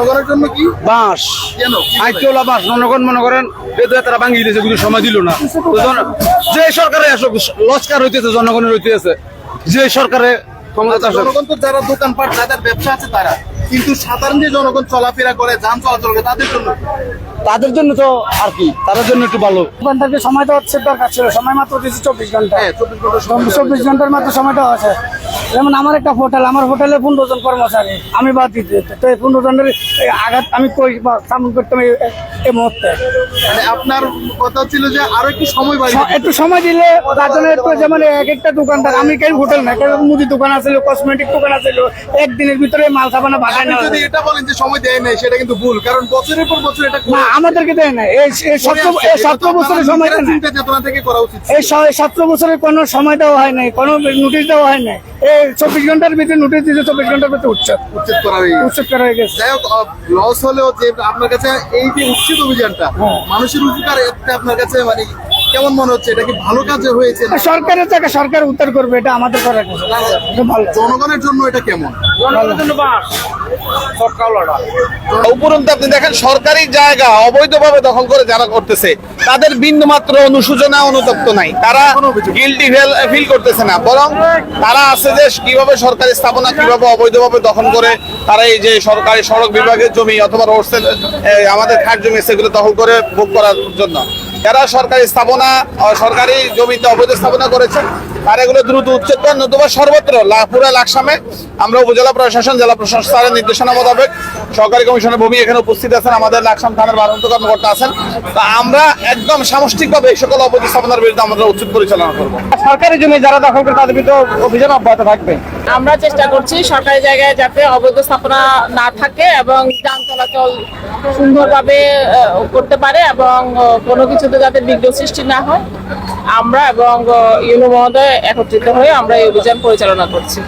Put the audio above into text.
জনগণের জন্য কি? বাঁশ। জনগণ মনে করেন বেদে তারা ভাঙিয়ে দিয়েছে কিন্তু সময় দিল না। যে সরকারে আসুক লস্কার হইতেছে জনগণের হইতেছে। যে সরকারে ক্ষমতা জনগণ তো যারা দোকানপাট যাদের ব্যবসা আছে তারা। কিন্তু সাধারণ যে জনগণ চলাফেরা করে যান চলাচল করে তাদের জন্য? তাদের জন্য তো আর কি তাদের জন্য একটু ভালো। ঘন্টাকে সময় তো হচ্ছে দরকার ছিল সময় মাত্র দিয়েছে চব্বিশ ঘণ্টা। হ্যাঁ চব্বিশ ঘণ্টা চব্বিশ ঘণ্টার মাত্র সময়টা আছে যেমন আমার একটা হোটেল আমার হোটেলে পনেরো জন কর্মচারী। আমি বাদ দিতে। তো এই পনেরো জনের আঘাত আমি কই বা সামন করতাম এই- মুহূর্তে। মানে আপনার কথা ছিল যে আরও একটু সময় একটু সময় দিলে তার জন্য একটু যেমন এক একটা দোকানদার আমি কেন হোটেল না মুদি দোকান আছে কসমেটিক দোকান আছে একদিনের ভিতরে মাল সাবানা আপনি নেওয়া যদি এটা বলেন যে সময় দেয় নাই সেটা কিন্তু ভুল কারণ বছরের পর বছর এটা না আমাদেরকে দেয় না এই সতেরো বছরের সময় দেয় না চিন্তা চেতনা থেকে করা উচিত এই সতেরো বছরের কোনো সময় দেওয়া হয় নাই কোনো নোটিশ দেওয়া হয় নাই। এই চব্বিশ ঘণ্টার ভিতরে নোটিশ দিয়েছে চব্বিশ ঘণ্টার ভিতরে উচ্ছেদ উচ্ছেদ করা হয়ে গেছে। উচ্ছেদ করা হয়ে গেছে যাই হোক লস হলেও যে আপনার কাছে এই যে উচ্ছেদ অভিযানটা হ্যাঁ। মানুষের উপকার আপনার কাছে মানে কেমন মনে হচ্ছে? এটা কি ভালো কাজে হয়েছে সরকারের থেকে সরকার উত্তর করবে এটা আমাদের করার কিছু ভালো। জনগণের জন্য এটা কেমন? উপরন্তু আপনি দেখেন সরকারি জায়গা অবৈধভাবে দখল করে যারা করতেছে তাদের বিন্দু মাত্র অনুশোচনা অনুতপ্ত নাই। তারা গিল্টি ফিল করতেছে না। বরং তারা আছে যে কীভাবে সরকারি স্থাপনা কীভাবে অবৈধভাবে দখল করে তারা এই যে সরকারি সড়ক বিভাগের জমি অথবা রোডসের আমাদের খাট জমি সেগুলো দখল করে ভোগ করার জন্য। যারা সরকারি স্থাপনা সরকারি জমিতে অবৈধ স্থাপনা করেছেন, তারা এগুলো দ্রুত উচ্ছেদ করেন, নতুবা সর্বত্র পুরো লাকসামে। আমরা উপজেলা প্রশাসন, জেলা প্রশাসনের নির্দেশনা মোতাবেক সরকারি কমিশনের ভূমি এখানে উপস্থিত আছেন, আমাদের লাকসাম থানার ভারন্ত কর্মকর্তা আছেন। তা আমরা একদম সামষ্টিকভাবে এই সকল অবৈধ স্থাপনার বিরুদ্ধে আমরা উচিত পরিচালনা করব। সরকারি জমি যারা দখল করে, তাদের বিরুদ্ধে অভিযান অব্যাহত থাকবে। আমরা চেষ্টা করছি সরকারি জায়গায় যাতে অবৈধ স্থাপনা না থাকে এবং যান চলাচল সুন্দরভাবে করতে পারে এবং কোনো কিছুতে যাতে বিঘ্ন সৃষ্টি না হয়। আমরা এবং ইউনো মহোদয় একত্রিত হয়ে আমরা এই অভিযান পরিচালনা করছি।